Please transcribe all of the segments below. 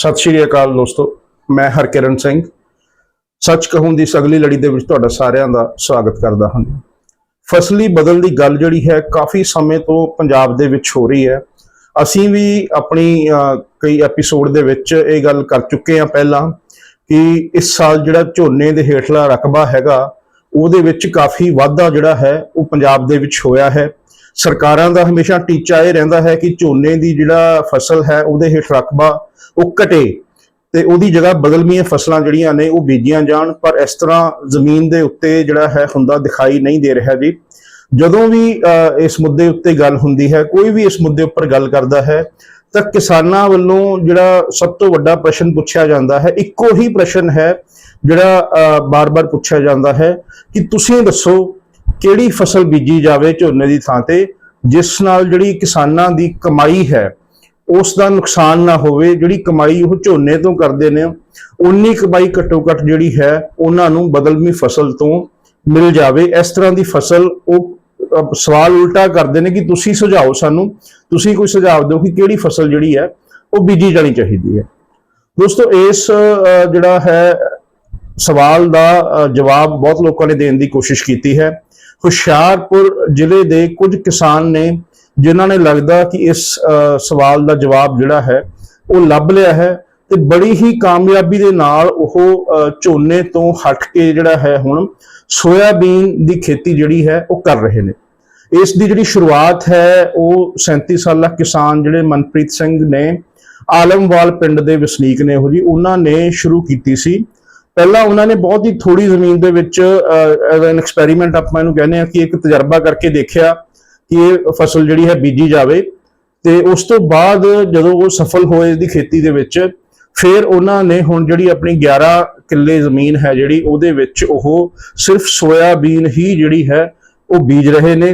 ਸਤਿ ਸ਼੍ਰੀ ਅਕਾਲ ਦੋਸਤੋ, ਮੈਂ ਹਰਕਿਰਨ ਸਿੰਘ। ਸੱਚ ਕਹੂੰ ਦੀ ਅਗਲੀ ਲੜੀ ਦੇ ਵਿੱਚ ਤੁਹਾਡਾ ਸਾਰਿਆਂ ਦਾ ਸਵਾਗਤ ਕਰਦਾ ਹਾਂ। ਫਸਲੀ ਬਦਲ ਦੀ ਗੱਲ ਜਿਹੜੀ ਹੈ, ਕਾਫੀ ਸਮੇਂ ਤੋਂ ਪੰਜਾਬ ਦੇ ਵਿੱਚ ਹੋ ਰਹੀ ਹੈ। ਅਸੀਂ ਵੀ ਆਪਣੀ ਕਈ ਐਪੀਸੋਡ ਦੇ ਵਿੱਚ ਇਹ ਗੱਲ ਕਰ ਚੁੱਕੇ ਹਾਂ ਪਹਿਲਾਂ ਕਿ ਇਸ ਸਾਲ ਜਿਹੜਾ ਝੋਨੇ ਦੇ ਹੇਠਲਾ ਰਕਬਾ ਹੈਗਾ, ਉਹਦੇ ਵਿੱਚ ਕਾਫੀ ਵਾਧਾ ਜਿਹੜਾ ਹੈ, ਉਹ ਪੰਜਾਬ ਦੇ ਵਿੱਚ ਹੋਇਆ ਹੈ। ਸਰਕਾਰਾਂ ਦਾ ਹਮੇਸ਼ਾ ਟੀਚਾ ਇਹ ਰਹਿੰਦਾ ਹੈ ਕਿ ਝੋਨੇ ਦੀ ਜਿਹੜਾ ਫਸਲ ਹੈ ਉਹਦੇ ਹੇਠ ਰਕਬਾ ਉਹ ਘਟੇ ਤੇ ਉਹਦੀ ਜਗ੍ਹਾ ਬਦਲਵੀਆਂ ਫਸਲਾਂ ਜਿਹੜੀਆਂ ਨੇ ਉਹ ਬੀਜੀਆਂ ਜਾਣ। ਪਰ ਇਸ ਤਰ੍ਹਾਂ ਜ਼ਮੀਨ ਦੇ ਉੱਤੇ ਜਿਹੜਾ ਹੈ ਹੁੰਦਾ ਦਿਖਾਈ ਨਹੀਂ ਦੇ ਰਿਹਾ ਜੀ। ਜਦੋਂ ਵੀ ਇਸ ਮੁੱਦੇ ਉੱਤੇ ਗੱਲ ਹੁੰਦੀ ਹੈ ਕੋਈ ਵੀ ਇਸ ਮੁੱਦੇ ਉੱਪਰ ਗੱਲ ਕਰਦਾ ਹੈ ਤਾਂ ਕਿਸਾਨਾਂ ਵੱਲੋਂ ਜਿਹੜਾ ਸਭ ਤੋਂ ਵੱਡਾ ਪ੍ਰਸ਼ਨ ਪੁੱਛਿਆ ਜਾਂਦਾ ਹੈ ਇੱਕੋ ਹੀ ਪ੍ਰਸ਼ਨ ਹੈ ਜਿਹੜਾ ਅਹ, ਬਾਰ-ਬਾਰ ਪੁੱਛਿਆ ਜਾਂਦਾ ਹੈ ਕਿ ਤੁਸੀਂ ਦੱਸੋ ਕਿਹੜੀ ਫਸਲ ਬੀਜੀ ਜਾਵੇ ਝੋਨੇ ਦੀ ਥਾਂ ਤੇ ਜਿਸ ਨਾਲ ਜਿਹੜੀ ਕਿਸਾਨਾਂ ਦੀ ਕਮਾਈ ਹੈ ਉਸ ਦਾ ਨੁਕਸਾਨ ਨਾ ਹੋਵੇ ਜਿਹੜੀ ਕਮਾਈ ਉਹ ਝੋਨੇ ਤੋਂ ਕਰਦੇ ਨੇ ਉਨੀ ਕਮਾਈ ਘੱਟੋ ਘੱਟ ਜਿਹੜੀ ਹੈ ਉਹਨਾਂ ਨੂੰ ਬਦਲਵੀਂ ਫਸਲ ਤੋਂ ਮਿਲ ਜਾਵੇ। ਇਸ ਤਰ੍ਹਾਂ ਦੀ ਫਸਲ ਉਹ ਸਵਾਲ ਉਲਟਾ ਕਰਦੇ ਨੇ ਕਿ ਤੁਸੀਂ ਸੁਝਾਓ ਸਾਨੂੰ ਤੁਸੀਂ ਕੋਈ ਸੁਝਾਅ ਦਿਓ ਕਿ ਕਿਹੜੀ ਫਸਲ ਜਿਹੜੀ ਹੈ ਉਹ ਬੀਜੀ ਜਾਣੀ ਚਾਹੀਦੀ ਹੈ। ਦੋਸਤੋ ਇਸ ਜਿਹੜਾ ਹੈ ਸਵਾਲ ਦਾ ਅਹ, ਜਵਾਬ ਬਹੁਤ ਲੋਕਾਂ ਨੇ ਦੇਣ ਦੀ ਕੋਸ਼ਿਸ਼ ਕੀਤੀ ਹੈ। ਹੁਸ਼ਿਆਰਪੁਰ ਜ਼ਿਲ੍ਹੇ ਦੇ ਕੁਝ ਕਿਸਾਨ ਨੇ, ਜਿਨ੍ਹਾਂ ਨੇ ਲੱਗਦਾ ਕਿ ਇਸ ਸਵਾਲ ਦਾ ਜਵਾਬ ਜਿਹੜਾ ਹੈ, ਉਹ ਲੱਭ ਲਿਆ ਹੈ ਤੇ ਬੜੀ ਹੀ ਕਾਮਯਾਬੀ ਦੇ ਨਾਲ ਉਹ ਝੋਨੇ ਤੋਂ ਹਟ ਕੇ ਜਿਹੜਾ ਹੈ ਹੁਣ ਸੋਇਆਬੀਨ ਦੀ ਖੇਤੀ ਜਿਹੜੀ ਹੈ ਉਹ ਕਰ ਰਹੇ ਨੇ। ਇਸ ਦੀ ਜਿਹੜੀ ਸ਼ੁਰੂਆਤ ਹੈ, ਉਹ 37 ਸਾਲਾ ਕਿਸਾਨ ਜਿਹੜੇ ਮਨਪ੍ਰੀਤ ਸਿੰਘ ਨੇ, ਆਲਮਵਾਲ ਪਿੰਡ ਦੇ ਵਸਨੀਕ ਨੇ ਉਹ ਜੀ, ਉਹਨਾਂ ਨੇ ਸ਼ੁਰੂ ਕੀਤੀ ਸੀ। ਪਹਿਲਾਂ ਉਹਨਾਂ ਨੇ ਬਹੁਤ ਹੀ ਥੋੜੀ ਜ਼ਮੀਨ ਦੇ ਵਿੱਚ ਐਜ਼ ਐਨ ਐਕਸਪੈਰੀਮੈਂਟ ਆਪਾਂ ਇਹਨੂੰ ਕਹਿੰਦੇ ਆ ਕਿ ਇੱਕ ਤਜਰਬਾ ਕਰਕੇ ਦੇਖਿਆ ਕਿ ਇਹ ਫਸਲ ਜਿਹੜੀ ਹੈ ਬੀਜੀ ਜਾਵੇ ਤੇ ਉਸ ਤੋਂ ਬਾਅਦ ਜਦੋਂ ਉਹ ਸਫਲ ਹੋਏ ਦੀ ਖੇਤੀ ਦੇ ਵਿੱਚ, ਫਿਰ ਉਹਨਾਂ ਨੇ ਹੁਣ ਜਿਹੜੀ ਆਪਣੀ 11 ਕਿੱਲੇ ਜ਼ਮੀਨ ਹੈ ਜਿਹੜੀ ਉਹਦੇ ਵਿੱਚ ਉਹ ਸਿਰਫ ਸੋਇਆਬੀਨ ਹੀ ਜਿਹੜੀ ਹੈ ਉਹ ਬੀਜ ਰਹੇ ਨੇ।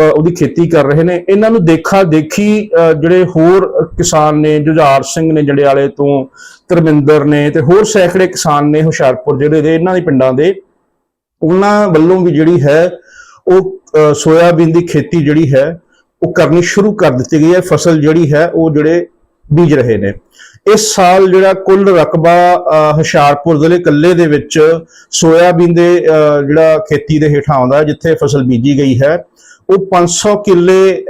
ਉਹਦੀ ਖੇਤੀ ਕਰ ਰਹੇ ਨੇ। ਇਹਨਾਂ ਨੂੰ ਦੇਖਾ ਦੇਖੀ, ਅਹ, ਜਿਹੜੇ ਹੋਰ ਕਿਸਾਨ ਨੇ, ਜੁਝਾਰ ਸਿੰਘ ਨੇ ਜੜਿਆਲੇ ਤੋਂ, ਧਰਮਿੰਦਰ ਨੇ ਤੇ ਹੋਰ ਸੈਂਕੜੇ ਕਿਸਾਨ ਨੇ ਹੁਸ਼ਿਆਰਪੁਰ ਜਿਹੜੇ ਦੇ, ਇਹਨਾਂ ਦੇ ਪਿੰਡਾਂ ਦੇ। ਉਹਨਾਂ ਵੱਲੋਂ ਵੀ ਜਿਹੜੀ ਹੈ, ਉਹ ਸੋਇਆਬੀਨ ਦੀ ਖੇਤੀ ਜਿਹੜੀ ਹੈ, ਉਹ ਕਰਨੀ ਸ਼ੁਰੂ ਕਰ ਦਿੱਤੀ ਗਈ ਹੈ। ਫਸਲ ਜਿਹੜੀ ਹੈ, ਉਹ ਜਿਹੜੇ ਬੀਜ ਰਹੇ ਨੇ। ਇਸ ਸਾਲ ਜਿਹੜਾ ਕੁੱਲ ਰਕਬਾ, ਅਹ, ਹੁਸ਼ਿਆਰਪੁਰ ਜ਼ਿਲ੍ਹੇ ਕੱਲੇ ਦੇ ਵਿੱਚ ਸੋਇਆਬੀਨ ਦੇ, ਅਹ, ਜਿਹੜਾ ਖੇਤੀ ਦੇ ਹੇਠਾਂ ਆਉਂਦਾ ਜਿੱਥੇ ਫਸਲ ਬੀਜੀ ਗਈ ਹੈ ਉਹ 500 ਕਿੱਲੇ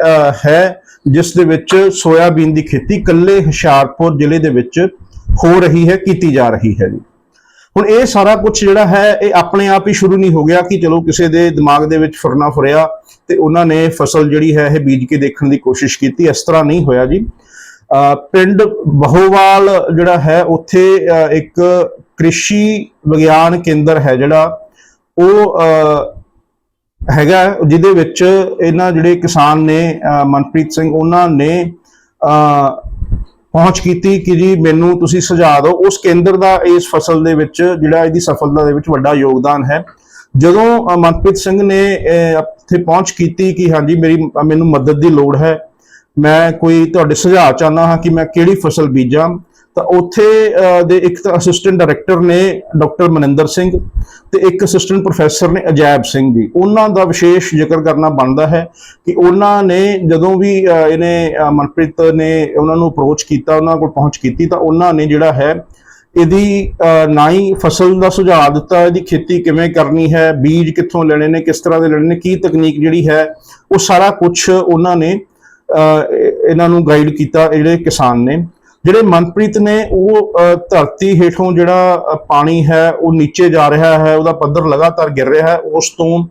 ਹੈ, ਜਿਸ ਦੇ ਵਿੱਚ ਸੋਇਆਬੀਨ ਦੀ ਖੇਤੀ ਕੱਲੇ ਹੁਸ਼ਿਆਰਪੁਰ ਜ਼ਿਲ੍ਹੇ ਦੇ ਵਿੱਚ ਹੋ ਰਹੀ ਹੈ, ਕੀਤੀ ਜਾ ਰਹੀ ਹੈ ਜੀ। ਹੁਣ ਇਹ ਸਾਰਾ ਕੁਝ ਜਿਹੜਾ ਹੈ, ਇਹ ਆਪਣੇ ਆਪ ਹੀ ਸ਼ੁਰੂ ਨਹੀਂ ਹੋ ਗਿਆ ਕਿ ਚਲੋ ਕਿਸੇ ਦੇ ਦਿਮਾਗ ਦੇ ਵਿੱਚ ਫੁਰਨਾ ਫੁਰਿਆ ਤੇ ਉਹਨਾਂ ਨੇ ਫਸਲ ਜਿਹੜੀ ਹੈ, ਇਹ ਬੀਜ ਕੇ ਦੇਖਣ ਦੀ ਕੋਸ਼ਿਸ਼ ਕੀਤੀ, ਇਸ ਤਰ੍ਹਾਂ ਨਹੀਂ ਹੋਇਆ ਜੀ। ਅਹ, ਪਿੰਡ ਬਹੋਵਾਲ ਜਿਹੜਾ ਹੈ, ਉੱਥੇ ਇੱਕ ਕ੍ਰਿਸ਼ੀ ਵਿਗਿਆਨ ਕੇਂਦਰ ਹੈ ਜਿਹੜਾ, ਉਹ, ਅਹ ਹੈਗਾ ਜਿਹਦੇ ਵਿੱਚ ਇਹਨਾਂ ਜਿਹੜੇ ਕਿਸਾਨ ਨੇ ਮਨਪ੍ਰੀਤ ਸਿੰਘ, ਉਹਨਾਂ ਨੇ ਪਹੁੰਚ ਕੀਤੀ ਕਿ ਜੀ ਮੈਨੂੰ ਤੁਸੀਂ ਸੁਝਾਅ ਦਿਓ। ਉਸ ਕੇਂਦਰ ਦਾ, ਇਸ ਫਸਲ ਦੇ ਵਿੱਚ ਜਿਹੜਾ ਇਹਦੀ ਸਫਲਤਾ ਦੇ ਵਿੱਚ ਵੱਡਾ ਯੋਗਦਾਨ ਹੈ। ਜਦੋਂ ਮਨਪ੍ਰੀਤ ਸਿੰਘ ਨੇ ਇੱਥੇ ਪਹੁੰਚ ਕੀਤੀ ਕਿ ਹਾਂਜੀ, ਮੇਰੀ ਮੈਨੂੰ ਮਦਦ ਦੀ ਲੋੜ ਹੈ, ਮੈਂ ਕੋਈ ਤੁਹਾਡੇ ਸੁਝਾਅ ਚਾਹੁੰਦਾ ਹਾਂ ਕਿ ਮੈਂ ਕਿਹੜੀ ਫਸਲ ਬੀਜਾਂ ਤਾਂ ਉੱਥੇ ਦੇ ਇੱਕ ਤਾਂ ਅਸਿਸਟੈਂਟ ਡਾਇਰੈਕਟਰ ਨੇ ਡਾਕਟਰ ਮਨਿੰਦਰ ਸਿੰਘ ਤੇ ਇੱਕ ਅਸਿਸਟੈਂਟ ਪ੍ਰੋਫੈਸਰ ਨੇ ਅਜੈਬ ਸਿੰਘ ਜੀ। ਉਹਨਾਂ ਦਾ ਵਿਸ਼ੇਸ਼ ਜ਼ਿਕਰ ਕਰਨਾ ਬਣਦਾ ਹੈ ਕਿ ਉਹਨਾਂ ਨੇ ਜਦੋਂ ਵੀ ਇਹਨੇ ਮਨਪ੍ਰੀਤ ਨੇ ਉਹਨਾਂ ਨੂੰ ਅਪਰੋਚ ਕੀਤਾ, ਉਹਨਾਂ ਕੋਲ ਪਹੁੰਚ ਕੀਤੀ, ਤਾਂ ਉਹਨਾਂ ਨੇ ਜਿਹੜਾ ਹੈ ਇਹਦੀ ਨਾ ਹੀ ਫਸਲ ਦਾ ਸੁਝਾਅ ਦਿੱਤਾ, ਇਹਦੀ ਖੇਤੀ ਕਿਵੇਂ ਕਰਨੀ ਹੈ, ਬੀਜ ਕਿੱਥੋਂ ਲੈਣੇ ਨੇ, ਕਿਸ ਤਰ੍ਹਾਂ ਦੇ ਲੈਣੇ ਨੇ, ਕੀ ਤਕਨੀਕ ਜਿਹੜੀ ਹੈ, ਉਹ ਸਾਰਾ ਕੁਝ ਉਹਨਾਂ ਨੇ ਇਹਨਾਂ ਨੂੰ ਗਾਈਡ ਕੀਤਾ, ਜਿਹੜੇ ਕਿਸਾਨ ਨੇ। ਜਿਹੜੇ ਮਨਪ੍ਰੀਤ ਨੇ ਉਹ ਧਰਤੀ ਹੇਠੋਂ ਜਿਹੜਾ ਪਾਣੀ ਹੈ, ਉਹ ਨੀਚੇ ਜਾ ਰਿਹਾ ਹੈ, ਉਹਦਾ ਪੱਧਰ ਲਗਾਤਾਰ ਗਿਰ ਰਿਹਾ ਹੈ, ਉਸ ਤੋਂ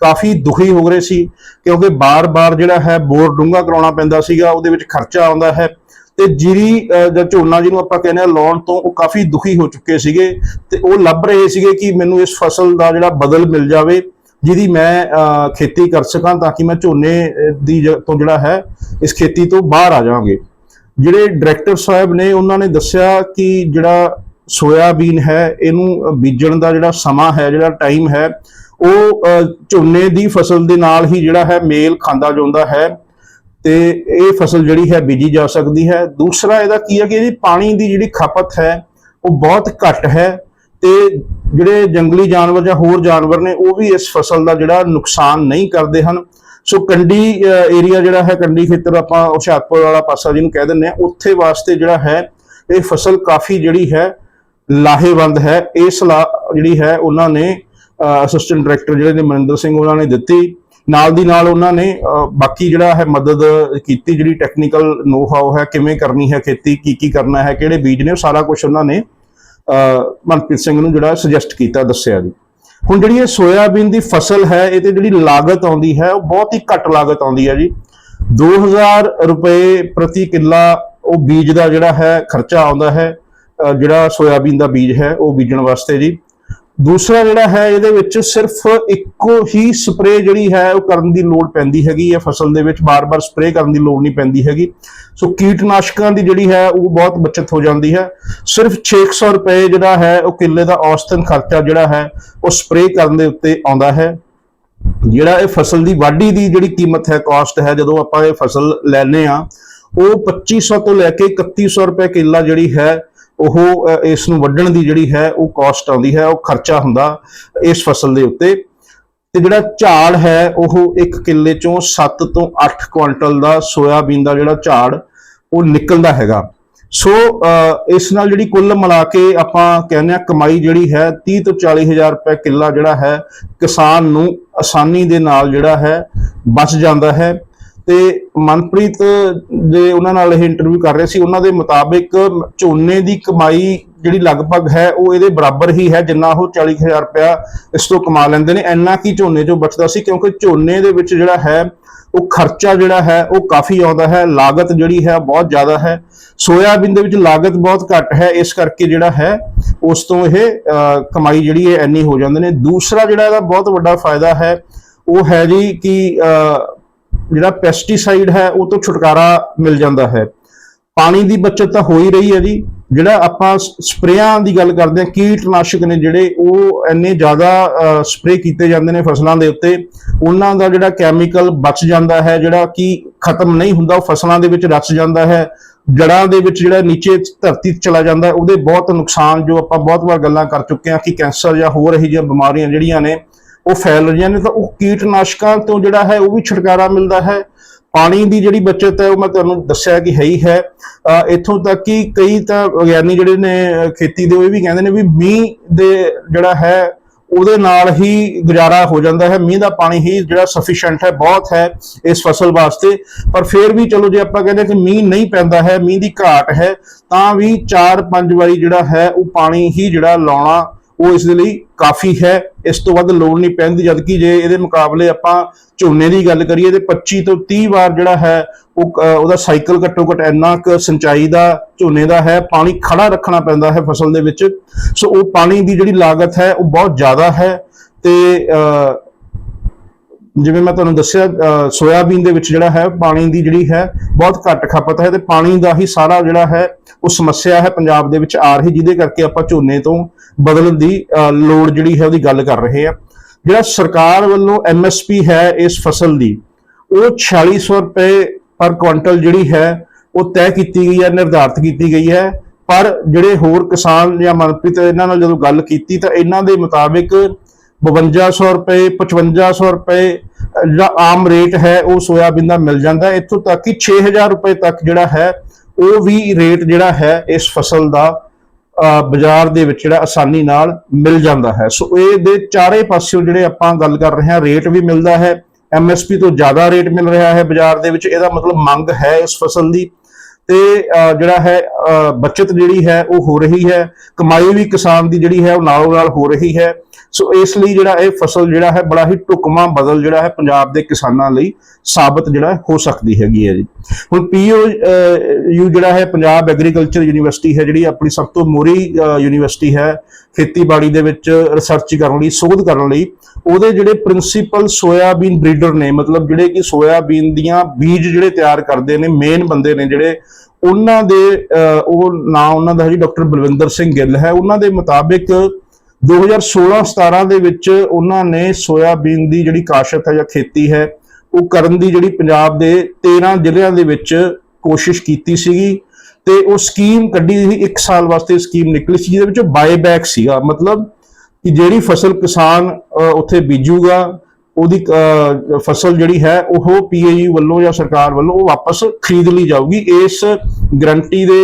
ਕਾਫੀ ਦੁਖੀ ਹੋ ਰਹੇ ਸੀ, ਕਿਉਂਕਿ ਬਾਰ-ਬਾਰ ਜਿਹੜਾ ਹੈ, ਬੋਰ ਡੂੰਘਾ ਕਰਾਉਣਾ ਪੈਂਦਾ ਸੀਗਾ, ਉਹਦੇ ਵਿੱਚ ਖਰਚਾ ਆਉਂਦਾ ਹੈ ਤੇ ਜੀਰੀ ਜਾਂ ਝੋਨਾ ਜਿਹਨੂੰ ਆਪਾਂ ਕਹਿੰਦੇ ਆ ਲਾਉਣ ਤੋਂ ਉਹ ਕਾਫੀ ਦੁਖੀ ਹੋ ਚੁੱਕੇ ਸੀਗੇ ਤੇ ਉਹ ਲੱਭ ਰਹੇ ਸੀਗੇ ਕਿ ਮੈਨੂੰ ਇਸ ਫਸਲ ਦਾ ਜਿਹੜਾ ਬਦਲ ਮਿਲ ਜਾਵੇ, ਜਿਹਦੀ ਮੈਂ ਖੇਤੀ ਕਰ ਸਕਾਂ ਤਾਂ ਕਿ ਮੈਂ ਝੋਨੇ ਦੀ ਜ- ਤੋਂ ਜਿਹੜਾ ਹੈ, ਇਸ ਖੇਤੀ ਤੋਂ ਬਾਹਰ ਆ ਜਾਵਾਂਗੇ। ਜਿਹੜੇ ਡਾਇਰੈਕਟਰ ਸਾਹਿਬ ਨੇ, ਉਹਨਾਂ ਨੇ ਦੱਸਿਆ ਕਿ ਜਿਹੜਾ ਸੋਇਆਬੀਨ ਹੈ, ਇਹਨੂੰ ਬੀਜਣ ਦਾ ਜਿਹੜਾ ਸਮਾਂ ਹੈ, ਜਿਹੜਾ ਟਾਈਮ ਹੈ, ਉਹ ਝੋਨੇ ਦੀ ਫਸਲ ਦੇ ਨਾਲ ਹੀ ਜਿਹੜਾ ਹੈ ਮੇਲ ਖਾਂਦਾ ਜਾਂਦਾ ਹੈ ਤੇ ਇਹ ਫਸਲ ਜਿਹੜੀ ਹੈ ਬੀਜੀ ਜਾ ਸਕਦੀ ਹੈ। ਦੂਸਰਾ ਇਹਦਾ ਕੀ ਹੈ ਕਿ ਇਹਦੀ ਪਾਣੀ ਦੀ ਜਿਹੜੀ ਖਪਤ ਹੈ, ਉਹ ਬਹੁਤ ਘੱਟ ਹੈ ਤੇ ਜਿਹੜੇ ਜੰਗਲੀ ਜਾਨਵਰ ਜਾਂ ਹੋਰ ਜਾਨਵਰ ਨੇ, ਉਹ ਵੀ ਇਸ ਫਸਲ ਦਾ ਜਿਹੜਾ ਨੁਕਸਾਨ ਨਹੀਂ ਕਰਦੇ ਹਨ। ਸੋ ਕੰਡੀ ਏਰੀਆ ਜਿਹੜਾ ਹੈ ਕੰਡੀ ਖੇਤਰ ਆਪਾਂ ਹੁਸ਼ਿਆਰਪੁਰ ਵਾਲਾ ਪਾਸਾ ਜਿਹਨੂੰ ਕਹਿ ਦਿੰਦੇ ਆ ਉੱਥੇ ਵਾਸਤੇ ਜਿਹੜਾ ਹੈ ਇਹ ਫਸਲ ਕਾਫੀ ਜਿਹੜੀ ਹੈ ਲਾਹੇਵੰਦ ਹੈ। ਇਹ ਸਲਾਹ ਜਿਹੜੀ ਹੈ ਉਹਨਾਂ ਨੇ ਅਸਿਸਟੈਂਟ ਡਾਇਰੈਕਟਰ ਜਿਹੜੇ ਨੇ ਮਨਿੰਦਰ ਸਿੰਘ ਉਹਨਾਂ ਨੇ ਦਿੱਤੀ। ਨਾਲ ਦੀ ਨਾਲ ਉਹਨਾਂ ਨੇ ਬਾਕੀ ਜਿਹੜਾ ਹੈ ਮਦਦ ਕੀਤੀ, ਜਿਹੜੀ ਟੈਕਨੀਕਲ ਨੋ ਹਾਉ ਹੈ, ਕਿਵੇਂ ਕਰਨੀ ਹੈ ਖੇਤੀ ਕੀ ਕੀ ਕਰਨਾ ਹੈ, ਕਿਹੜੇ ਬੀਜ ਨੇ, ਉਹ ਸਾਰਾ ਕੁਝ ਉਹਨਾਂ ਨੇ ਮਨਪ੍ਰੀਤ ਸਿੰਘ ਨੂੰ ਜਿਹੜਾ ਸੁਜੈਸਟ ਕੀਤਾ, ਦੱਸਿਆ ਜੀ। ਹੁਣ ਜਿਹੜੀ ਇਹ ਸੋਇਆਬੀਨ ਦੀ ਫਸਲ ਹੈ ਇਹ ਤੇ ਜਿਹੜੀ ਲਾਗਤ ਆਉਂਦੀ ਹੈ, ਉਹ ਬਹੁਤ ਹੀ ਘੱਟ ਲਾਗਤ ਆਉਂਦੀ ਹੈ ਜੀ। 2000 ਰੁਪਏ ਪ੍ਰਤੀ ਕਿੱਲਾ ਉਹ ਬੀਜ ਦਾ ਜਿਹੜਾ ਹੈ, ਖਰਚਾ ਆਉਂਦਾ ਹੈ ਜਿਹੜਾ ਸੋਇਆਬੀਨ ਦਾ ਬੀਜ ਹੈ, ਉਹ ਬੀਜਣ ਵਾਸਤੇ ਜੀ। ਦੂਸਰਾ ਜਿਹੜਾ ਹੈ, ਇਹਦੇ ਵਿੱਚ ਸਿਰਫ ਇੱਕੋ ਹੀ ਸਪਰੇਅ ਜਿਹੜੀ ਹੈ, ਉਹ ਕਰਨ ਦੀ ਲੋੜ ਪੈਂਦੀ ਹੈਗੀ ਹੈ। ਫਸਲ ਦੇ ਵਿੱਚ ਬਾਰ-ਬਾਰ ਸਪਰੇਅ ਕਰਨ ਦੀ ਲੋੜ ਨਹੀਂ ਪੈਂਦੀ ਹੈਗੀ। ਸੋ ਕੀਟਨਾਸ਼ਕਾਂ ਦੀ ਜਿਹੜੀ ਹੈ, ਉਹ ਬਹੁਤ ਬਚਤ ਹੋ ਜਾਂਦੀ ਹੈ। ਸਿਰਫ 600 ਰੁਪਏ ਜਿਹੜਾ ਹੈ, ਉਹ ਕਿੱਲੇ ਦਾ ਔਸਤਨ ਖਰਚਾ ਜਿਹੜਾ ਹੈ, ਉਹ ਸਪਰੇਅ ਕਰਨ ਦੇ ਉੱਤੇ ਆਉਂਦਾ ਹੈ। ਜਿਹੜਾ ਇਹ ਫਸਲ ਦੀ ਵਾਢੀ ਦੀ ਜਿਹੜੀ ਕੀਮਤ ਹੈ, ਕਾਸਟ ਹੈ, ਜਦੋਂ ਆਪਾਂ ਇਹ ਫਸਲ ਲੈਨੇ ਆ ਉਹ 2500 ਤੋਂ ਲੈ ਕੇ 3100 ਰੁਪਏ ਕਿੱਲਾ ਜਿਹੜੀ ਹੈ ਉਹ ਇਸ ਨੂੰ ਵੱਢਣ ਦੀ ਜਿਹੜੀ ਹੈ, ਉਹ ਕਾਸਟ ਆਉਂਦੀ ਹੈ, ਉਹ ਖਰਚਾ ਹੁੰਦਾ ਇਸ ਫਸਲ ਦੇ ਉੱਤੇ। ਤੇ ਜਿਹੜਾ ਝਾੜ ਹੈ, ਉਹ ਇੱਕ ਕਿੱਲੇ ਚੋਂ 7 ਤੋਂ 8 ਕੁਇੰਟਲ ਦਾ ਸੋਇਆਬੀਨ ਦਾ ਜਿਹੜਾ ਝਾੜ, ਉਹ ਨਿਕਲਦਾ ਹੈਗਾ। ਸੋ ਇਸ ਨਾਲ ਜਿਹੜੀ ਕੁੱਲ ਮਿਲਾ ਕੇ ਆਪਾਂ ਕਹਿੰਦੇ ਆ ਕਮਾਈ ਜਿਹੜੀ ਹੈ 30 ਤੋਂ 40 ਹਜ਼ਾਰ ਰੁਪਏ ਕਿੱਲਾ ਜਿਹੜਾ ਹੈ, ਕਿਸਾਨ ਨੂੰ ਆਸਾਨੀ ਦੇ ਨਾਲ ਜਿਹੜਾ ਹੈ, ਬਚ ਜਾਂਦਾ ਹੈ। ਤੇ ਮਨਪ੍ਰੀਤ ਦੇ ਉਹਨਾਂ ਨਾਲ ਇਹ ਇੰਟਰਵਿਊ ਕਰ ਰਹੇ ਸੀ, ਉਹਨਾਂ ਦੇ ਮੁਤਾਬਿਕ ਝੋਨੇ ਦੀ ਕਮਾਈ ਜਿਹੜੀ ਲਗਭਗ ਹੈ, ਉਹ ਇਹਦੇ ਬਰਾਬਰ ਹੀ ਹੈ, ਜਿੰਨਾ ਉਹ 40000 ਰੁਪਇਆ ਇਸ ਤੋਂ ਕਮਾ ਲੈਂਦੇ ਨੇ, ਇੰਨਾ ਕੀ ਝੋਨੇ ਚੋਂ ਬਚਦਾ ਸੀ, ਕਿਉਂਕਿ ਝੋਨੇ ਦੇ ਵਿੱਚ ਜਿਹੜਾ ਹੈ, ਉਹ ਖਰਚਾ ਜਿਹੜਾ ਹੈ, ਉਹ ਕਾਫੀ ਆਉਂਦਾ ਹੈ, ਲਾਗਤ ਜਿਹੜੀ ਹੈ ਬਹੁਤ ਜ਼ਿਆਦਾ ਹੈ। ਸੋਇਆਬੀਨ ਦੇ ਵਿੱਚ ਲਾਗਤ ਬਹੁਤ ਘੱਟ ਹੈ, ਇਸ ਕਰਕੇ ਜਿਹੜਾ ਹੈ, ਉਸ ਤੋਂ ਇਹ ਕਮਾਈ ਜਿਹੜੀ ਹੈ, ਇੰਨੀ ਹੋ ਜਾਂਦੇ ਨੇ। ਦੂਸਰਾ ਜਿਹੜਾ ਇਹਦਾ ਬਹੁਤ ਵੱਡਾ ਫਾਇਦਾ ਹੈ, ਉਹ ਹੈ ਜੀ ਕਿ ਜਿਹੜਾ ਪੈਸਟੀਸਾਈਡ ਹੈ, ਉਹ ਤੋਂ ਛੁਟਕਾਰਾ ਮਿਲ ਜਾਂਦਾ ਹੈ। ਪਾਣੀ ਦੀ ਬਚਤ ਤਾਂ ਹੋ ਹੀ ਰਹੀ ਹੈ ਜੀ। ਜਿਹੜਾ ਆਪਾਂ ਸਪਰੇਆਂ ਦੀ ਗੱਲ ਕਰਦੇ ਹਾਂ, ਕੀਟਨਾਸ਼ਕ ਨੇ ਜਿਹੜੇ ਉਹ ਇੰਨੇ ਜ਼ਿਆਦਾ ਸਪਰੇ ਕੀਤੇ ਜਾਂਦੇ ਨੇ ਫਸਲਾਂ ਦੇ ਉੱਤੇ। ਉਹਨਾਂ ਦਾ ਜਿਹੜਾ ਕੈਮੀਕਲ ਬਚ ਜਾਂਦਾ ਹੈ, ਜਿਹੜਾ ਕਿ ਖਤਮ ਨਹੀਂ ਹੁੰਦਾ, ਉਹ ਫਸਲਾਂ ਦੇ ਵਿੱਚ ਰਚ ਜਾਂਦਾ ਹੈ। ਜੜਾਂ ਦੇ ਵਿੱਚ ਜਿਹੜਾ ਨੀਚੇ ਧਰਤੀ ਚਲਾ ਜਾਂਦਾ, ਉਹਦੇ ਬਹੁਤ ਨੁਕਸਾਨ ਜੋ ਆਪਾਂ ਬਹੁਤ ਵਾਰ ਗੱਲਾਂ ਕਰ ਚੁੱਕੇ ਹਾਂ ਕਿ ਕੈਂਸਰ ਜਾਂ ਹੋਰ ਇਹੋ ਜਿਹੀਆਂ ਬਿਮਾਰੀਆਂ ਜਿਹੜੀਆਂ ਨੇ ਉਹ ਫੈਲ ਰਹੀਆਂ ਨੇ ਤਾਂ ਉਹ ਕੀਟਨਾਸ਼ਕਾਂ ਤੋਂ ਜਿਹੜਾ ਹੈ ਉਹ ਵੀ ਛੁਟਕਾਰਾ ਮਿਲਦਾ ਹੈ। ਪਾਣੀ ਦੀ ਜਿਹੜੀ ਬਚਤ ਹੈ ਉਹ ਮੈਂ ਤੁਹਾਨੂੰ ਦੱਸਿਆ ਕਿ ਹੈ ਹੀ ਹੈ। ਇੱਥੋਂ ਤੱਕ ਕਿ ਕਈ ਤਾਂ ਵਿਗਿਆਨੀ ਜਿਹੜੇ ਨੇ ਖੇਤੀ ਦੇ ਉਹ ਵੀ ਕਹਿੰਦੇ ਨੇ ਵੀ ਮੀਂਹ ਦੇ ਜਿਹੜਾ ਹੈ, ਉਹਦੇ ਨਾਲ ਹੀ ਗੁਜ਼ਾਰਾ ਹੋ ਜਾਂਦਾ ਹੈ। ਮੀਂਹ ਦਾ ਪਾਣੀ ਹੀ ਜਿਹੜਾ ਸਫੀਸ਼ੀਐਂਟ ਹੈ, ਬਹੁਤ ਹੈ ਇਸ ਫਸਲ ਵਾਸਤੇ। ਪਰ ਫਿਰ ਵੀ ਚਲੋ ਜੇ ਆਪਾਂ ਕਹਿੰਦੇ ਕਿ ਮੀਂਹ ਨਹੀਂ ਪੈਂਦਾ ਹੈ, ਮੀਂਹ ਦੀ ਘਾਟ ਹੈ, ਤਾਂ ਵੀ 4-5 ਵਾਰੀ ਜਿਹੜਾ ਹੈ ਉਹ ਪਾਣੀ ਹੀ ਜਿਹੜਾ ਲਾਉਣਾ ਉਹ ਇਸ ਦੇ ਲਈ ਕਾਫੀ ਹੈ। ਇਸ ਤੋਂ ਵੱਧ ਲੋੜ ਨਹੀਂ ਪੈਂਦੀ ਜਦਕਿ ਜੇ ਇਹਦੇ ਮੁਕਾਬਲੇ ਆਪਾਂ ਝੋਨੇ ਦੀ ਗੱਲ ਕਰੀਏ ਤੇ 25 ਤੋਂ 30 ਵਾਰ ਜਿਹੜਾ ਹੈ ਉਹ ਉਹਦਾ ਸਾਈਕਲ ਘੱਟੋ ਘੱਟ ਇੰਨਾ ਕੁ ਸਿੰਚਾਈ ਦਾ ਝੋਨੇ ਦਾ ਹੈ। ਪਾਣੀ ਖੜਾ ਰੱਖਣਾ ਪੈਂਦਾ ਹੈ ਫਸਲ ਦੇ ਵਿੱਚ। ਸੋ ਉਹ ਪਾਣੀ ਦੀ ਜਿਹੜੀ ਲਾਗਤ ਹੈ ਉਹ ਬਹੁਤ ਜ਼ਿਆਦਾ ਹੈ ਤੇ ਅਹ, ਜਿਵੇਂ ਮੈਂ ਤੁਹਾਨੂੰ ਦੱਸਿਆ ਸੋਇਆਬੀਨ ਦੇ ਵਿੱਚ ਜਿਹੜਾ ਹੈ, ਪਾਣੀ ਦੀ ਜਿਹੜੀ ਹੈ, ਬਹੁਤ ਘੱਟ ਖਪਤ ਹੈ ਤੇ ਪਾਣੀ ਦਾ ਹੀ ਸਾਰਾ ਜਿਹੜਾ ਹੈ, ਉਹ ਸਮੱਸਿਆ ਹੈ ਪੰਜਾਬ ਦੇ ਵਿੱਚ ਆ ਰਹੀ, ਜਿਹਦੇ ਕਰਕੇ ਆਪਾਂ ਝੋਨੇ ਤੋਂ ਬਦਲਣ ਦੀ ਲੋੜ ਜਿਹੜੀ ਹੈ ਉਹਦੀ ਗੱਲ ਕਰ ਰਹੇ ਆ ਜਿਹੜਾ ਸਰਕਾਰ ਵੱਲੋਂ ਐਮਐਸਪੀ ਹੈ ਇਸ ਫਸਲ ਦੀ, ਉਹ 4600 ਰੁਪਏ ਪਰ ਕੁਇੰਟਲ ਜਿਹੜੀ ਹੈ, ਉਹ ਤੈਅ ਕੀਤੀ ਗਈ ਹੈ, ਨਿਰਧਾਰਤ ਕੀਤੀ ਗਈ ਹੈ। ਪਰ ਜਿਹੜੇ ਹੋਰ ਕਿਸਾਨ ਜਾਂ ਮਨਪ੍ਰੀਤ, ਇਹਨਾਂ ਨਾਲ ਜਦੋਂ ਗੱਲ ਕੀਤੀ ਤਾਂ ਇਹਨਾਂ ਦੇ ਮੁਤਾਬਿਕ 5200 ਰੁਪਏ 5500 ਰੁਪਏ ਜਿਹੜਾ ਆਮ ਰੇਟ ਹੈ, ਉਹ ਸੋਇਆਬੀਨ ਦਾ ਮਿਲ ਜਾਂਦਾ ਹੈ। ਇੱਥੋਂ ਤੱਕ ਕਿ 6000 ਰੁਪਏ ਤੱਕ ਜਿਹੜਾ ਹੈ, ਉਹ ਵੀ ਰੇਟ ਜਿਹੜਾ ਹੈ, ਇਸ ਫਸਲ ਦਾ ਬਾਜ਼ਾਰ ਦੇ ਵਿੱਚ ਜਿਹੜਾ ਆਸਾਨੀ ਨਾਲ ਮਿਲ ਜਾਂਦਾ ਹੈ। ਸੋ ਇਹ ਦੇ ਚਾਰੇ ਪਾਸਿਓਂ ਜਿਹੜੇ ਆਪਾਂ ਗੱਲ ਕਰ ਰਹੇ ਹਾਂ, ਰੇਟ ਵੀ ਮਿਲਦਾ ਹੈ ਐਮਐਸਪੀ ਤੋਂ ਜ਼ਿਆਦਾ ਰੇਟ ਮਿਲ ਰਿਹਾ ਹੈ ਬਾਜ਼ਾਰ ਦੇ ਵਿੱਚ। ਇਹਦਾ ਮਤਲਬ ਮੰਗ ਹੈ ਇਸ ਫਸਲ ਦੀ। ਤੇ ਜਿਹੜਾ ਹੈ ਅਹ, ਬਚਤ ਜਿਹੜੀ ਹੈ ਉਹ ਹੋ ਰਹੀ ਹੈ। ਕਮਾਈ ਵੀ ਕਿਸਾਨ ਦੀ ਜਿਹੜੀ ਹੈ ਉਹ ਨਾਲੋਂ ਨਾਲ ਹੋ ਰਹੀ ਹੈ। ਸੋ ਇਸ ਲਈ ਜਿਹੜਾ ਇਹ ਫਸਲ ਜਿਹੜਾ ਹੈ ਬੜਾ ਹੀ ਢੁਕਵਾਂ ਬਦਲ ਜਿਹੜਾ ਹੈ ਪੰਜਾਬ ਦੇ ਕਿਸਾਨਾਂ ਲਈ ਸਾਬਤ ਜਿਹੜਾ ਹੋ ਸਕਦੀ ਹੈਗੀ ਹੈ ਜੀ। ਹੁਣ ਪੀਓ ਯੂ ਜਿਹੜਾ ਹੈ ਪੰਜਾਬ ਐਗਰੀਕਲਚਰ ਯੂਨੀਵਰਸਿਟੀ ਹੈ ਜਿਹੜੀ ਆਪਣੀ ਸਭ ਤੋਂ ਮੋਰੀ ਯੂਨੀਵਰਸਿਟੀ ਹੈ। ਖੇਤੀਬਾੜੀ ਦੇ ਵਿੱਚ ਰਿਸਰਚ ਕਰਨ ਲਈ, ਸੋਧ ਕਰਨ ਲਈ, ਉਹਦੇ ਜਿਹੜੇ ਪ੍ਰਿੰਸੀਪਲ ਸੋਇਆਬੀਨ ਬਰੀਡਰ ਨੇ, ਮਤਲਬ ਜਿਹੜੇ ਕਿ ਸੋਇਆਬੀਨ ਦੀਆਂ ਬੀਜ ਜਿਹੜੇ ਤਿਆਰ ਕਰਦੇ ਨੇ ਮੇਨ ਬੰਦੇ ਨੇ ਜਿਹੜੇ, ਉਹਨਾਂ ਦੇ ਉਹ ਨਾਂ ਉਹਨਾਂ ਦਾ ਹੈ ਜੀ ਡਾਕਟਰ ਬਲਵਿੰਦਰ ਸਿੰਘ ਗਿੱਲ ਹੈ। ਉਹਨਾਂ ਦੇ ਮੁਤਾਬਿਕ 2016-17 ਦੇ ਵਿੱਚ ਉਹਨਾਂ ਨੇ ਸੋਇਆਬੀਨ ਦੀ ਜਿਹੜੀ ਕਾਸ਼ਤ ਹੈ ਜਾਂ ਖੇਤੀ ਹੈ, ਉਹ ਕਰਨ ਦੀ ਜਿਹੜੀ ਪੰਜਾਬ ਦੇ 13 ਜ਼ਿਲ੍ਹਿਆਂ ਦੇ ਵਿੱਚ ਕੋਸ਼ਿਸ਼ ਕੀਤੀ ਸੀਗੀ। ਤੇ ਉਹ ਸਕੀਮ ਕੱਢੀ ਸੀ 1 ਸਾਲ ਵਾਸਤੇ ਸਕੀਮ ਨਿਕਲੀ ਸੀ, ਜਿਹਦੇ ਵਿੱਚ ਬਾਏਬੈਕ ਸੀਗਾ। ਮਤਲਬ ਕਿ ਜਿਹੜੀ ਫਸਲ ਕਿਸਾਨ ਉੱਥੇ ਬੀਜੂਗਾ, ਉਹਦੀ ਫਸਲ ਜਿਹੜੀ ਹੈ, ਉਹ ਪੀਏਯੂ ਵੱਲੋਂ ਜਾਂ ਸਰਕਾਰ ਵੱਲੋਂ ਉਹ ਵਾਪਸ ਖਰੀਦ ਲਈ ਜਾਊਗੀ। ਇਸ ਗਰੰਟੀ ਦੇ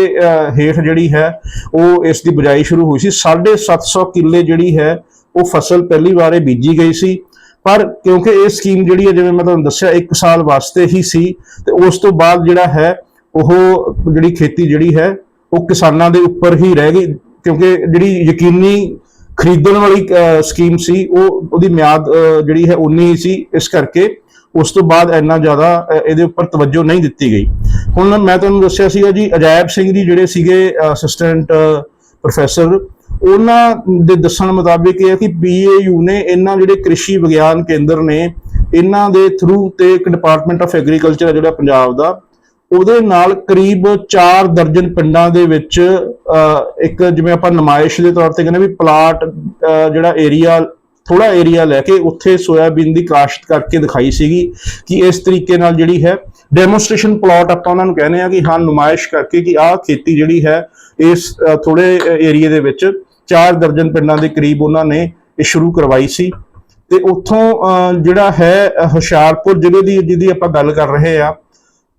ਹੇਠ ਜਿਹੜੀ ਹੈ, ਉਹ ਇਸ ਦੀ ਬਜਾਈ ਸ਼ੁਰੂ ਹੋਈ ਸੀ। 750 ਕਿੱਲੇ ਜਿਹੜੀ ਹੈ, ਉਹ ਫਸਲ ਪਹਿਲੀ ਵਾਰੇ ਬੀਜੀ ਗਈ ਸੀ। ਪਰ ਕਿਉਂਕਿ ਇਹ ਸਕੀਮ ਜਿਹੜੀ ਹੈ, ਜਿਵੇਂ ਮੈਂ ਤੁਹਾਨੂੰ ਦੱਸਿਆ 1 ਸਾਲ ਵਾਸਤੇ ਹੀ ਸੀ, ਤੇ ਉਸ ਤੋਂ ਬਾਅਦ ਜਿਹੜਾ ਹੈ ਉਹ ਜਿਹੜੀ ਖੇਤੀ ਜਿਹੜੀ ਹੈ, ਉਹ ਕਿਸਾਨਾਂ ਦੇ ਉੱਪਰ ਹੀ ਰਹਿ ਗਈ, ਕਿਉਂਕਿ ਜਿਹੜੀ ਯਕੀਨੀ ਖਰੀਦਣ ਵਾਲੀ ਸਕੀਮ ਸੀ, ਉਹ ਉਹਦੀ ਮਿਆਦ ਜਿਹੜੀ ਹੈ ਉਨੀ ਹੀ ਸੀ, ਇਸ ਕਰਕੇ ਉਸ ਤੋਂ ਬਾਅਦ ਇੰਨਾ ਜ਼ਿਆਦਾ ਇਹਦੇ ਉੱਪਰ ਤਵੱਜੋ ਨਹੀਂ ਦਿੱਤੀ ਗਈ। ਹੁਣ ਮੈਂ ਤੁਹਾਨੂੰ ਦੱਸਿਆ ਸੀਗਾ ਜੀ, ਅਜਾਇਬ ਸਿੰਘ ਜੀ ਜਿਹੜੇ ਸੀਗੇ ਅਸਿਸਟੈਂਟ ਪ੍ਰੋਫੈਸਰ ਉਹਨਾਂ ਦੇ ਦੱਸਣ ਮੁਤਾਬਿਕ ਇਹ ਹੈ ਕਿ ਪੀਏਯੂ ਨੇ ਇਹਨਾਂ ਜਿਹੜੇ ਕ੍ਰਿਸ਼ੀ ਵਿਗਿਆਨ ਕੇਂਦਰ ਨੇ, ਇਹਨਾਂ ਦੇ ਥਰੂ ਤੇ ਇੱਕ ਡਿਪਾਰਟਮੈਂਟ ਆਫ ਐਗਰੀਕਲਚਰ ਹੈ ਜਿਹੜਾ ਪੰਜਾਬ ਦਾ ਉਹਦੇ ਨਾਲ ਕਰੀਬ 4 ਦਰਜਨ ਪਿੰਡਾਂ ਦੇ ਵਿੱਚ ਇੱਕ ਜਿਵੇਂ ਆਪਾਂ ਨਮਾਇਸ਼ ਦੇ ਤੌਰ ਤੇ ਕਹਿੰਦੇ ਵੀ ਪਲਾਟ ਜਿਹੜਾ ਏਰੀਆ ਥੋੜਾ ਏਰੀਆ ਲੈ ਕੇ ਉੱਥੇ ਸੋਇਆਬੀਨ ਦੀ ਕਾਸ਼ਤ ਕਰਕੇ ਦਿਖਾਈ ਸੀਗੀ ਕਿ ਇਸ ਤਰੀਕੇ ਨਾਲ ਜਿਹੜੀ ਹੈ ਡੈਮੋਨਸਟ੍ਰੇਸ਼ਨ ਪਲਾਟ ਆਪਾਂ ਉਹਨਾਂ ਨੂੰ ਕਹਿੰਦੇ ਆ ਕਿ ਹਾਂ ਨੁਮਾਇਸ਼ ਕਰਕੇ ਕਿ ਆਹ ਖੇਤੀ ਜਿਹੜੀ ਹੈ ਇਸ ਅਹ, ਥੋੜੇ ਏਰੀਏ ਦੇ ਵਿੱਚ 4 ਦਰਜਨ ਪਿੰਡਾਂ ਦੇ ਕਰੀਬ ਉਹਨਾਂ ਨੇ ਇਹ ਸ਼ੁਰੂ ਕਰਵਾਈ ਸੀ। ਤੇ ਉੱਥੋਂ ਜਿਹੜਾ ਹੈ ਹੁਸ਼ਿਆਰਪੁਰ ਜ਼ਿਲ੍ਹੇ ਦੀ ਜਿਹਦੀ ਆਪਾਂ ਗੱਲ ਕਰ ਰਹੇ ਆ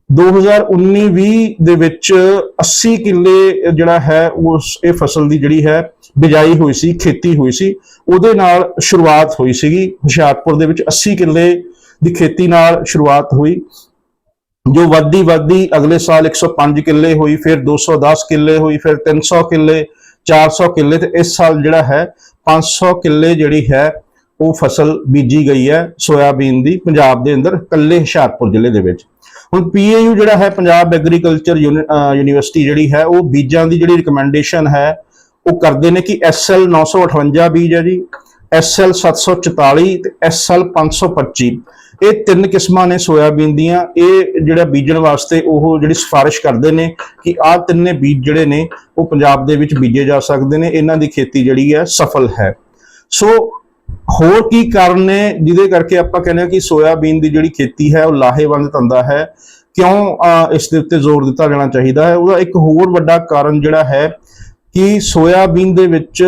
2019-20 ਦੇ ਵਿੱਚ 80 ਕਿੱਲੇ ਜਿਹੜਾ ਹੈ, ਉਸ ਇਹ ਫਸਲ ਦੀ ਜਿਹੜੀ ਹੈ, ਬਿਜਾਈ ਹੋਈ ਸੀ, ਖੇਤੀ ਹੋਈ ਸੀ। ਉਹਦੇ ਨਾਲ ਸ਼ੁਰੂਆਤ ਹੋਈ ਸੀਗੀ। ਹੁਸ਼ਿਆਰਪੁਰ ਦੇ ਵਿੱਚ 80 ਕਿੱਲੇ ਦੀ ਖੇਤੀ ਨਾਲ ਸ਼ੁਰੂਆਤ ਹੋਈ। ਜੋ ਵੱਧਦੀ ਵੱਧਦੀ ਅਗਲੇ ਸਾਲ 105 ਕਿੱਲੇ ਹੋਈ, ਫਿਰ 210 ਕਿੱਲੇ ਹੋਈ, ਫਿਰ 300 ਕਿੱਲੇ 400 ਕਿੱਲੇ ਤੇ ਇਸ ਸਾਲ ਜਿਹੜਾ ਹੈ 500 ਕਿੱਲੇ ਜਿਹੜੀ ਹੈ, ਉਹ ਫਸਲ ਬੀਜੀ ਗਈ ਹੈ ਸੋਇਆਬੀਨ ਦੀ, ਪੰਜਾਬ ਦੇ ਅੰਦਰ ਕੱਲੇ ਹੁਸ਼ਿਆਰਪੁਰ ਜ਼ਿਲ੍ਹੇ ਦੇ ਵਿੱਚ। ਹੁਣ ਪੀਏਯੂ ਜਿਹੜਾ ਹੈ ਪੰਜਾਬ ਐਗਰੀਕਲਚਰ ਯੂਨੀਵਰਸਿਟੀ ਜਿਹੜੀ ਹੈ, ਉਹ ਬੀਜਾਂ ਦੀ ਜਿਹੜੀ ਰਿਕਮੈਂਡੇਸ਼ਨ ਹੈ, ਉਹ ਕਰਦੇ ਨੇ ਕਿ ਐਸਐਲ 958 ਬੀਜ ਹੈ ਜੀ ਐਸਐਲ 744 ਤੇ ਐਸਐਲ 525 ਇਹ ਤਿੰਨ ਕਿਸਮਾਂ ਨੇ ਸੋਇਆਬੀਨ ਦੀਆਂ। ਇਹ ਜਿਹੜਾ ਬੀਜਣ ਵਾਸਤੇ ਉਹ ਜਿਹੜੀ ਸਿਫਾਰਿਸ਼ ਕਰਦੇ ਨੇ ਕਿ ਆਹ ਤਿੰਨੇ ਬੀਜ ਜਿਹੜੇ ਨੇ, ਉਹ ਪੰਜਾਬ ਦੇ ਵਿੱਚ ਬੀਜੇ ਜਾ ਸਕਦੇ ਨੇ। ਇਹਨਾਂ ਦੀ ਖੇਤੀ ਜਿਹੜੀ ਹੈ ਸਫਲ ਹੈ। ਸੋ ਹੋਰ ਕੀ ਕਾਰਨ ਨੇ ਜਿਹਦੇ ਕਰਕੇ ਆਪਾਂ ਕਹਿੰਦੇ ਹਾਂ ਕਿ ਸੋਇਆਬੀਨ ਦੀ ਜਿਹੜੀ ਖੇਤੀ ਹੈ, ਉਹ ਲਾਹੇਵੰਦ ਧੰਦਾ ਹੈ? ਕਿਉਂ ਇਸ ਦੇ ਉੱਤੇ ਜ਼ੋਰ ਦਿੱਤਾ ਜਾਣਾ ਚਾਹੀਦਾ ਹੈ? ਉਹਦਾ ਇੱਕ ਹੋਰ ਵੱਡਾ ਕਾਰਨ ਜਿਹੜਾ ਹੈ ਕਿ ਸੋਇਆਬੀਨ ਦੇ ਵਿੱਚ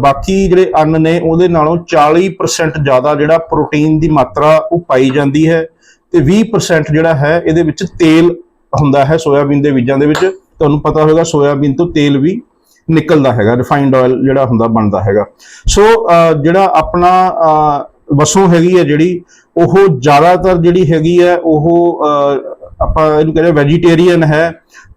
ਬਾਕੀ ਜਿਹੜੇ ਅੰਨ ਨੇ, ਉਹਦੇ ਨਾਲੋਂ 40% ਜ਼ਿਆਦਾ ਜਿਹੜਾ ਪ੍ਰੋਟੀਨ ਦੀ ਮਾਤਰਾ ਉਹ ਪਾਈ ਜਾਂਦੀ ਹੈ ਤੇ 20% ਜਿਹੜਾ ਹੈ, ਇਹਦੇ ਵਿੱਚ ਤੇਲ ਹੁੰਦਾ ਹੈ ਸੋਇਆਬੀਨ ਦੇ ਬੀਜਾਂ ਦੇ ਵਿੱਚ। ਤੁਹਾਨੂੰ ਪਤਾ ਹੋਵੇਗਾ, ਸੋਇਆਬੀਨ ਤੋਂ ਤੇਲ ਵੀ ਨਿਕਲਦਾ ਹੈਗਾ ਰਿਫਾਈਨਡ ਆਇਲ ਜਿਹੜਾ ਹੁੰਦਾ ਬਣਦਾ ਹੈਗਾ। ਸੋ ਅਹ, ਜਿਹੜਾ ਆਪਣਾ ਅਹ, ਵਸੋਂ ਹੈਗੀ ਹੈ ਜਿਹੜੀ ਉਹ ਜ਼ਿਆਦਾਤਰ ਜਿਹੜੀ ਹੈਗੀ ਹੈ ਉਹ ਅਹ, ਆਪਾਂ ਇਹਨੂੰ ਕਹਿੰਦੇ ਵੈਜੀਟੇਰੀਅਨ ਹੈ।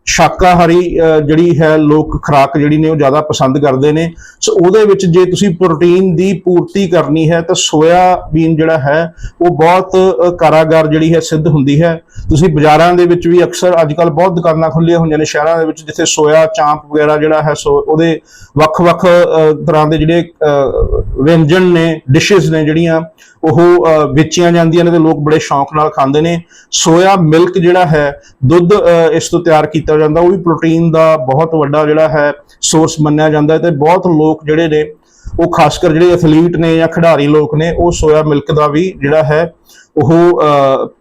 ਸ਼ਾਕਾਹਾਰੀ ਜਿਹੜੀ ਹੈ ਲੋਕ ਖੁਰਾਕ ਜਿਹੜੀ ਨੇ ਉਹ ਜ਼ਿਆਦਾ ਪਸੰਦ ਕਰਦੇ ਨੇ। ਸੋ ਉਹਦੇ ਵਿੱਚ ਜੇ ਤੁਸੀਂ ਪ੍ਰੋਟੀਨ ਦੀ ਪੂਰਤੀ ਕਰਨੀ ਹੈ ਤਾਂ ਸੋਇਆਬੀਨ ਜਿਹੜਾ ਹੈ ਉਹ ਬਹੁਤ ਅਹ, ਕਾਰਾਗਰ ਜਿਹੜੀ ਹੈ ਸਿੱਧ ਹੁੰਦੀ ਹੈ। ਤੁਸੀਂ ਬਾਜ਼ਾਰਾਂ ਦੇ ਵਿੱਚ ਵੀ ਅਕਸਰ ਅੱਜ ਕੱਲ ਬਹੁਤ ਦੁਕਾਨਾਂ ਖੁੱਲੀਆਂ ਹੋਈਆਂ ਨੇ ਸ਼ਹਿਰਾਂ ਦੇ ਵਿੱਚ ਜਿੱਥੇ ਸੋਇਆ ਚਾਂਪ ਵਗੈਰਾ ਜਿਹੜਾ ਹੈ ਸੋ ਉਹਦੇ ਵੱਖ-ਵੱਖ ਤਰ੍ਹਾਂ ਦੇ ਜਿਹੜੇ ਵਿਅੰਜਨ ਨੇ ਡਿਸ਼ਸ ਨੇ ਜਿਹੜੀਆਂ ਉਹ ਵੇਚੀਆਂ ਜਾਂਦੀਆਂ ਨੇ ਤੇ ਲੋਕ ਬੜੇ ਸ਼ੌਂਕ ਨਾਲ ਖਾਂਦੇ ਨੇ। ਸੋਇਆ ਮਿਲਕ ਜਿਹੜਾ ਹੈ, ਦੁੱਧ ਇਸ ਤੋਂ ਤਿਆਰ ਕੀਤਾ ਜਾਂਦਾ। ਉਹ ਵੀ ਪ੍ਰੋਟੀਨ ਦਾ ਬਹੁਤ ਵੱਡਾ ਜਿਹੜਾ ਹੈ ਸੋਰਸ ਮੰਨਿਆ ਜਾਂਦਾ ਹੈ ਤੇ ਬਹੁਤ ਲੋਕ ਜਿਹੜੇ ਨੇ, ਉਹ ਖਾਸ ਕਰ ਜਿਹੜੇ ਐਥਲੀਟ ਨੇ ਜਾਂ ਖਿਡਾਰੀ ਲੋਕ ਨੇ, ਉਹ ਸੋਇਆ ਮਿਲਕ ਦਾ ਵੀ ਜਿਹੜਾ ਹੈ, ਉਹ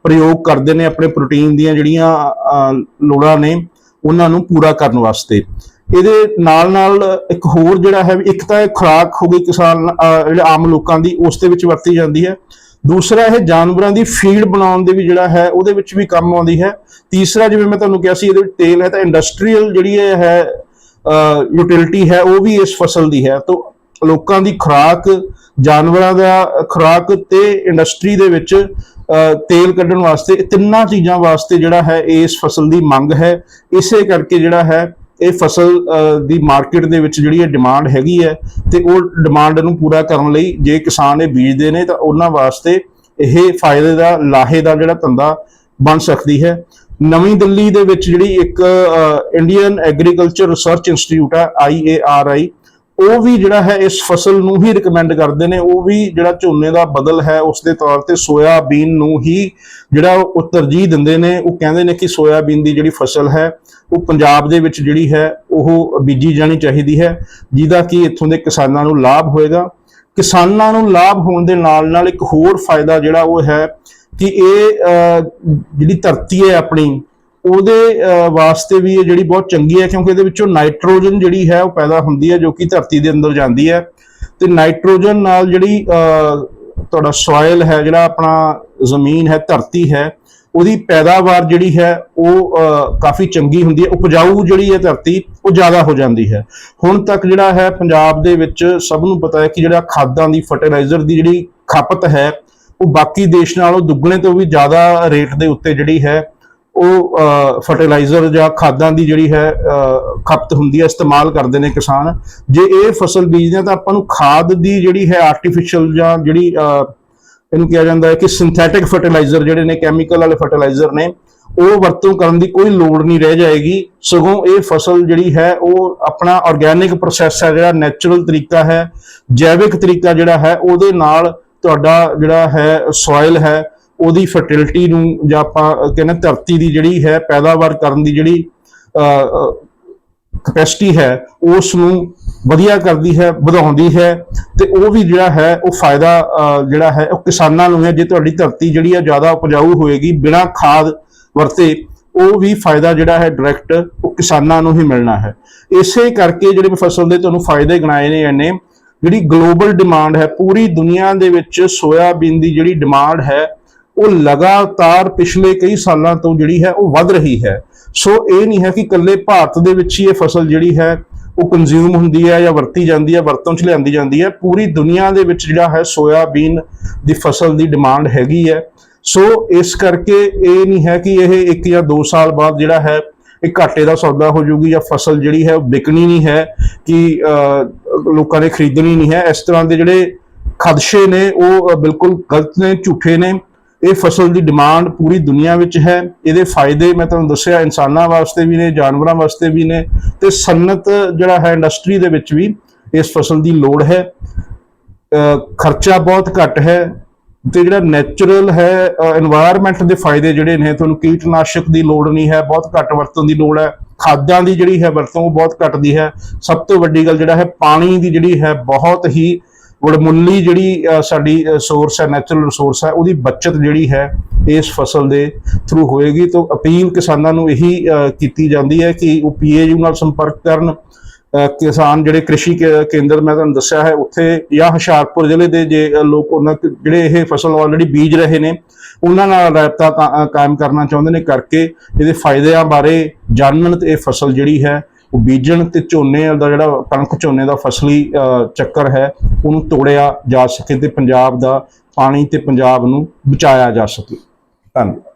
ਪ੍ਰਯੋਗ ਕਰਦੇ ਨੇ ਆਪਣੇ ਪ੍ਰੋਟੀਨ ਦੀਆਂ ਜਿਹੜੀਆਂ ਲੋੜਾਂ ਨੇ, ਉਹਨਾਂ ਨੂੰ ਪੂਰਾ ਕਰਨ ਵਾਸਤੇ। ਇਹਦੇ ਨਾਲ ਨਾਲ ਇੱਕ ਹੋਰ ਜਿਹੜਾ ਹੈ ਇੱਕ ਤਾਂ ਇਹ ਖੁਰਾਕ ਹੋ ਗਈ ਕਿਸਾਨ ਜਿਹੜੇ ਆਮ ਲੋਕਾਂ ਦੀ, ਉਸ ਦੇ ਵਿੱਚ ਵਰਤੀ ਜਾਂਦੀ ਹੈ। ਦੂਸਰਾ ਇਹ ਜਾਨਵਰਾਂ ਦੀ ਫੀਡ ਬਣਾਉਣ ਦੇ ਵੀ ਜਿਹੜਾ ਹੈ, ਉਹਦੇ ਵਿੱਚ ਵੀ ਕੰਮ ਆਉਂਦੀ ਹੈ। ਤੀਸਰਾ, ਜਿਵੇਂ ਮੈਂ ਤੁਹਾਨੂੰ ਕਿਹਾ ਸੀ, ਇਹਦੇ ਵਿੱਚ ਤੇਲ ਹੈ, ਤਾਂ ਇੰਡਸਟਰੀਅਲ ਜਿਹੜੀ ਇਹ ਹੈ ਯੂਟਿਲਿਟੀ ਹੈ, ਉਹ ਵੀ ਇਸ ਫਸਲ ਦੀ ਹੈ। ਤਾਂ ਲੋਕਾਂ ਦੀ ਖੁਰਾਕ, ਜਾਨਵਰਾਂ ਦਾ ਖੁਰਾਕ ਤੇ ਇੰਡਸਟਰੀ ਦੇ ਵਿੱਚ ਤੇਲ ਕੱਢਣ ਵਾਸਤੇ ਤਿੰਨਾਂ ਚੀਜ਼ਾਂ ਵਾਸਤੇ ਜਿਹੜਾ ਹੈ ਇਸ ਫਸਲ ਦੀ ਮੰਗ ਹੈ। ਇਸੇ ਕਰਕੇ ਜਿਹੜਾ ਹੈ ਇਹ ਫਸਲ ਦੀ ਮਾਰਕੀਟ ਦੇ ਵਿੱਚ ਜਿਹੜੀ ਇਹ ਡਿਮਾਂਡ ਹੈਗੀ ਹੈ ਤੇ ਉਹ ਡਿਮਾਂਡ ਨੂੰ ਪੂਰਾ ਕਰਨ ਲਈ ਜੇ ਕਿਸਾਨ ਇਹ ਬੀਜਦੇ ਨੇ ਤਾਂ ਉਹਨਾਂ ਵਾਸਤੇ ਇਹ ਫਾਇਦੇ ਦਾ, ਲਾਹੇ ਦਾ ਜਿਹੜਾ ਧੰਦਾ ਬਣ ਸਕਦੀ ਹੈ। ਨਵੀਂ ਦਿੱਲੀ ਦੇ ਵਿੱਚ ਜਿਹੜੀ ਇੱਕ ਇੰਡੀਅਨ ਐਗਰੀਕਲਚਰ ਰਿਸਰਚ ਇੰਸਟੀਚਿਊਟ ਹੈ IARI ਉਹ ਵੀ ਜਿਹੜਾ ਹੈ ਇਸ ਫਸਲ ਨੂੰ ਹੀ ਰეკਮੈਂਡ ਕਰਦੇ ਨੇ। ਉਹ ਵੀ ਜਿਹੜਾ ਝੋਨੇ ਦਾ ਬਦਲ ਹੈ, ਉਸ ਦੇ ਤੌਰ ਤੇ ਸੋਇਆਬੀਨ ਨੂੰ ਹੀ ਜਿਹੜਾ ਉਹ ਤਰਜੀਹ ਦਿੰਦੇ ਨੇ। ਉਹ ਕਹਿੰਦੇ ਨੇ ਕਿ ਸੋਇਆਬੀਨ ਦੀ ਜਿਹੜੀ ਫਸਲ ਹੈ ਉਹ ਪੰਜਾਬ ਦੇ ਵਿੱਚ ਜਿਹੜੀ ਹੈ ਉਹ ਬੀਜੀ ਜਾਣੀ ਚਾਹੀਦੀ ਹੈ ਜਿਹਦਾ ਕਿ ਇੱਥੋਂ ਦੇ ਕਿਸਾਨਾਂ ਨੂੰ ਲਾਭ ਹੋਏਗਾ। ਕਿਸਾਨਾਂ ਨੂੰ ਲਾਭ ਹੋਣ ਦੇ ਨਾਲ ਨਾਲ ਇੱਕ ਹੋਰ ਫਾਇਦਾ ਜਿਹੜਾ ਉਹ ਹੈ ਕਿ ਇਹ ਜਿਹੜੀ ਧਰਤੀ ਹੈ ਆਪਣੀ ਉਹਦੇ ਅਹ, ਵਾਸਤੇ ਵੀ ਇਹ ਜਿਹੜੀ ਬਹੁਤ ਚੰਗੀ ਹੈ ਕਿਉਂਕਿ ਇਹਦੇ ਵਿੱਚੋਂ ਨਾਈਟ੍ਰੋਜਨ ਜਿਹੜੀ ਹੈ ਉਹ ਪੈਦਾ ਹੁੰਦੀ ਹੈ ਜੋ ਕਿ ਧਰਤੀ ਦੇ ਅੰਦਰ ਜਾਂਦੀ ਹੈ। ਤੇ ਨਾਈਟ੍ਰੋਜਨ ਨਾਲ ਜਿਹੜੀ ਅਹ, ਤੁਹਾਡਾ ਸੋਇਲ ਹੈ ਜਿਹੜਾ ਆਪਣਾ ਜ਼ਮੀਨ ਹੈ ਧਰਤੀ ਹੈ ਉਹਦੀ ਪੈਦਾਵਾਰ ਜਿਹੜੀ ਹੈ ਉਹ ਕਾਫੀ ਚੰਗੀ ਹੁੰਦੀ ਹੈ, ਉਪਜਾਊ ਜਿਹੜੀ ਹੈ ਧਰਤੀ, ਉਹ ਜ਼ਿਆਦਾ ਹੋ ਜਾਂਦੀ ਹੈ। ਹੁਣ ਤੱਕ ਜਿਹੜਾ ਹੈ ਪੰਜਾਬ ਦੇ ਵਿੱਚ ਸਭ ਨੂੰ ਪਤਾ ਹੈ ਕਿ ਜਿਹੜਾ ਖਾਦਾਂ ਦੀ, ਫਰਟੀਲਾਈਜ਼ਰ ਦੀ ਜਿਹੜੀ ਖਪਤ ਹੈ, ਉਹ ਬਾਕੀ ਦੇਸ਼ ਨਾਲੋਂ ਦੁੱਗਣੇ ਤੋਂ ਵੀ ਜ਼ਿਆਦਾ ਰੇਟ ਦੇ ਉੱਤੇ ਜਿਹੜੀ ਹੈ ਉਹ ਫਰਟੀਲਾਈਜ਼ਰ ਜਾਂ ਖਾਦਾਂ ਦੀ ਜਿਹੜੀ ਹੈ ਖਪਤ ਹੁੰਦੀ ਹੈ, ਇਸਤੇਮਾਲ ਕਰਦੇ ਨੇ ਕਿਸਾਨ। ਜੇ ਇਹ ਫਸਲ ਬੀਜਦੇ ਆ ਤਾਂ ਆਪਾਂ ਨੂੰ ਖਾਦ ਦੀ ਜਿਹੜੀ ਹੈ ਆਰਟੀਫੀਸ਼ੀਅਲ ਜਾਂ ਜਿਹੜੀ ਇਹਨੂੰ ਕਿਹਾ ਜਾਂਦਾ ਹੈ ਕਿ ਸਿੰਥੈਟਿਕ ਫਰਟੀਲਾਈਜ਼ਰ ਜਿਹੜੇ ਨੇ ਕੈਮੀਕਲ ਵਾਲੇ ਫਰਟੀਲਾਈਜ਼ਰ ਨੇ, ਉਹ ਵਰਤੋਂ ਕਰਨ ਦੀ ਕੋਈ ਲੋੜ ਨਹੀਂ ਰਹਿ ਜਾਏਗੀ। ਸਗੋਂ ਇਹ ਫਸਲ ਜਿਹੜੀ ਹੈ, ਉਹ ਆਪਣਾ ਆਰਗੇਨਿਕ ਪ੍ਰੋਸੈਸ ਹੈ, ਜਿਹੜਾ ਨੈਚੁਰਲ ਤਰੀਕਾ ਹੈ, ਜੈਵਿਕ ਤਰੀਕਾ ਜਿਹੜਾ ਹੈ, ਉਹਦੇ ਨਾਲ ਤੁਹਾਡਾ ਜਿਹੜਾ ਹੈ ਸੋਇਲ ਹੈ, ਉਹਦੀ ਫਰਟੀਲਿਟੀ ਨੂੰ ਜਾਂ ਆਪਾਂ ਕਹਿੰਦੇ ਧਰਤੀ ਦੀ ਜਿਹੜੀ ਹੈ, ਪੈਦਾਵਾਰ ਕਰਨ ਦੀ ਜਿਹੜੀ ਕਪੈਸਿਟੀ ਹੈ, ਉਸ ਨੂੰ ਵਧੀਆ ਕਰਦੀ ਹੈ, ਵਧਾਉਂਦੀ ਹੈ, ਤੇ ਉਹ ਵੀ ਜਿਹੜਾ ਹੈ, ਉਹ ਫਾਇਦਾ ਜਿਹੜਾ ਹੈ, ਉਹ ਕਿਸਾਨਾਂ ਨੂੰ ਹੈ, ਜੇ ਤੁਹਾਡੀ ਧਰਤੀ ਜਿਹੜੀ ਹੈ ਜ਼ਿਆਦਾ ਉਪਜਾਊ ਹੋਏਗੀ, ਬਿਨਾਂ ਖਾਦ ਵਰਤੇ, ਉਹ ਵੀ ਫਾਇਦਾ ਜਿਹੜਾ ਹੈ ਡਾਇਰੈਕਟ ਉਹ ਕਿਸਾਨਾਂ ਨੂੰ ਹੀ ਮਿਲਣਾ ਹੈ। ਇਸੇ ਕਰਕੇ ਜਿਹੜੇ ਫਸਲ ਦੇ ਤੁਹਾਨੂੰ ਫਾਇਦੇ ਗਿਣਾਏ ਨੇ ਇਹਨੇ ਜਿਹੜੀ ਗਲੋਬਲ ਡਿਮਾਂਡ ਹੈ, ਪੂਰੀ ਦੁਨੀਆ ਦੇ ਵਿੱਚ ਸੋਇਆਬੀਨ ਦੀ ਜਿਹੜੀ ਡਿਮਾਂਡ ਹੈ, ਉਹ ਲਗਾਤਾਰ ਪਿਛਲੇ ਕਈ ਸਾਲਾਂ ਤੋਂ ਜਿਹੜੀ ਹੈ, ਉਹ ਵੱਧ ਰਹੀ ਹੈ। ਸੋ ਇਹ ਨਹੀਂ ਹੈ ਕਿ ਇਕੱਲੇ ਭਾਰਤ ਦੇ ਵਿੱਚ ਹੀ ਇਹ ਫਸਲ ਜਿਹੜੀ ਹੈ ਉਹ ਕੰਜ਼ਿਊਮ ਹੁੰਦੀ ਹੈ ਜਾਂ ਵਰਤੀ ਜਾਂਦੀ ਹੈ, ਵਰਤੋਂ 'ਚ ਲਿਆਂਦੀ ਜਾਂਦੀ ਹੈ। ਪੂਰੀ ਦੁਨੀਆ ਦੇ ਵਿੱਚ ਜਿਹੜਾ ਹੈ ਸੋਇਆਬੀਨ ਦੀ ਫਸਲ ਦੀ ਡਿਮਾਂਡ ਹੈਗੀ ਹੈ। ਸੋ ਇਸ ਕਰਕੇ ਇਹ ਨਹੀਂ ਹੈ ਕਿ ਇਹ ਇੱਕ ਜਾਂ ਦੋ ਸਾਲ ਬਾਅਦ ਜਿਹੜਾ ਹੈ ਇਹ ਘਾਟੇ ਦਾ ਸੌਦਾ ਹੋ ਜਾਊਗੀ ਜਾਂ ਫਸਲ ਜਿਹੜੀ ਹੈ ਉਹ ਵਿਕਣੀ ਨਹੀਂ ਹੈ, ਕਿ ਲੋਕਾਂ ਨੇ ਖਰੀਦਣੀ ਨਹੀਂ ਹੈ। ਇਸ ਤਰ੍ਹਾਂ ਦੇ ਜਿਹੜੇ ਖਦਸ਼ੇ ਨੇ, ਉਹ ਬਿਲਕੁਲ ਗਲਤ ਨੇ, ਝੂਠੇ ਨੇ। ਇਹ ਫਸਲ ਦੀ ਡਿਮਾਂਡ ਪੂਰੀ ਦੁਨੀਆ ਵਿੱਚ ਹੈ। ਇਹਦੇ ਫਾਇਦੇ ਮੈਂ ਤੁਹਾਨੂੰ ਦੱਸਿਆ, ਇਨਸਾਨਾਂ ਵਾਸਤੇ ਵੀ ਨੇ, ਜਾਨਵਰਾਂ ਵਾਸਤੇ ਵੀ ਨੇ ਤੇ ਸਨਤ ਜਿਹੜਾ ਹੈ ਇੰਡਸਟਰੀ ਦੇ ਵਿੱਚ ਵੀ ਇਸ ਫਸਲ ਦੀ ਲੋੜ ਹੈ। ਖਰਚਾ ਬਹੁਤ ਘੱਟ ਹੈ ਤੇ ਜਿਹੜਾ ਨੇਚਰਲ ਹੈ এনवायरमेंट ਦੇ ਫਾਇਦੇ ਜਿਹੜੇ ਨੇ, ਤੁਹਾਨੂੰ ਕੀਟਨਾਸ਼ਕ ਦੀ ਲੋੜ ਨਹੀਂ ਹੈ, ਬਹੁਤ ਘੱਟ ਵਰਤੋਂ ਦੀ ਲੋੜ ਹੈ। ਖਾਦਾਂ ਦੀ ਜਿਹੜੀ ਹੈ ਵਰਤੋਂ ਉਹ ਬਹੁਤ ਘਟਦੀ ਹੈ। ਸਭ ਤੋਂ ਵੱਡੀ ਗੱਲ ਜਿਹੜਾ ਹੈ, ਪਾਣੀ ਦੀ ਜਿਹੜੀ ਹੈ ਬਹੁਤ ਹੀ ਵਡਮੁੱਲੀ ਜਿਹੜੀ ਸਾਡੀ ਸੋਰਸ ਹੈ ਨੈਚੁਰਲ ਰਿਸੋਰਸ ਹੈ, ਉਹਦੀ ਬਚਤ ਜਿਹੜੀ ਹੈ ਇਸ ਫਸਲ ਦੇ ਥਰੂ ਹੋਏਗੀ। ਤਾਂ ਅਪੀਲ ਕਿਸਾਨਾਂ ਨੂੰ ਇਹੀ ਕੀਤੀ ਜਾਂਦੀ ਹੈ ਕਿ ਉਹ ਪੀਏਯੂ ਨਾਲ ਸੰਪਰਕ ਕਰਨ। ਕਿਸਾਨ ਜਿਹੜੇ ਕ੍ਰਿਸ਼ੀ ਕੇ- ਕੇਂਦਰ, ਮੈਂ ਤੁਹਾਨੂੰ ਦੱਸਿਆ ਹੈ, ਉੱਥੇ ਜਾਂ ਹੁਸ਼ਿਆਰਪੁਰ ਜ਼ਿਲ੍ਹੇ ਦੇ ਜੇ ਲੋਕ ਉਹਨਾਂ ਜਿਹੜੇ ਇਹ ਫਸਲ ਆਲਰੇਡੀ ਬੀਜ ਰਹੇ ਨੇ, ਉਹਨਾਂ ਨਾਲ ਰਾਬਤਾ ਕਾਇਮ ਕਰਨਾ ਚਾਹੁੰਦੇ ਨੇ, ਕਰਕੇ ਇਹਦੇ ਫਾਇਦਿਆਂ ਬਾਰੇ ਜਾਣਨ ਤੇ ਇਹ ਫਸਲ ਜਿਹੜੀ ਹੈ ਉਹ ਬੀਜਣ ਤੇ ਝੋਨੇ ਦਾ ਜਿਹੜਾ ਕਣਕ ਝੋਨੇ ਦਾ ਫਸਲੀ ਚੱਕਰ ਹੈ, ਉਹਨੂੰ ਤੋੜਿਆ ਜਾ ਸਕੇ ਤੇ ਪੰਜਾਬ ਦਾ ਪਾਣੀ ਤੇ ਪੰਜਾਬ ਨੂੰ ਬਚਾਇਆ ਜਾ ਸਕੇ। ਧੰਨਵਾਦ।